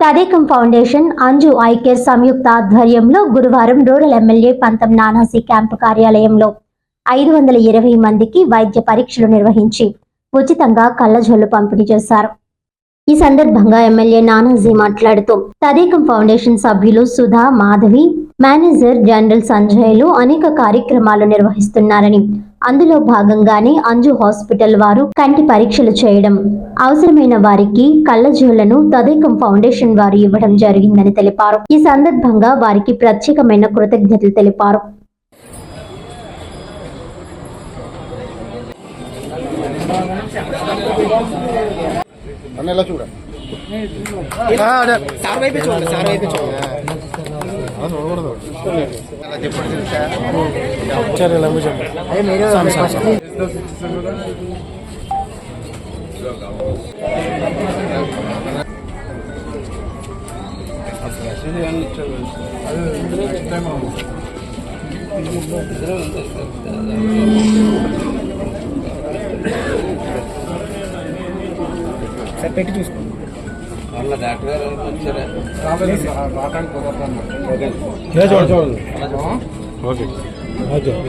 Thadekam foundation Anju eye care సంయుక్త ఆధ్వర్యంలో గురువారం rural MLA పంతం నానాసి క్యాంపు కార్యాలయంలో ఐదు వందల ఇరవై మందికి వైద్య పరీక్షలు నిర్వహించి ఉచితంగా కళ్ళజోళ్ళు పంపిణీ చేశారు. ఈ సందర్భంగా ఎమ్మెల్యే నానాజీ మాట్లాడుతూ తదేకం ఫౌండేషన్ సభ్యులు సుధా మాధవి మేనేజర్ జనరల్ సంజయ్లు అనేక కార్యక్రమాలు నిర్వహిస్తున్నారని. అందులో భాగంగానే అంజు హాస్పిటల్ వారు కంటి పరీక్షలు చేయడం అవసరమైన వారికి కళ్ళజోళ్ళను తదేకం ఫౌండేషన్ వారు ఇవ్వడం జరిగిందని తెలిపారు. ఈ సందర్భంగా వారికి ప్రత్యేకమైన కృతజ్ఞతలు తెలిపారు. చూడండి. సార్ వైపే చూడండి సార్ వైపే చూడండి. సార్ పెట్టి చూసుకోండి వాళ్ళ డాక్టర్ గారు వచ్చారా. ఓకే. ఓకే.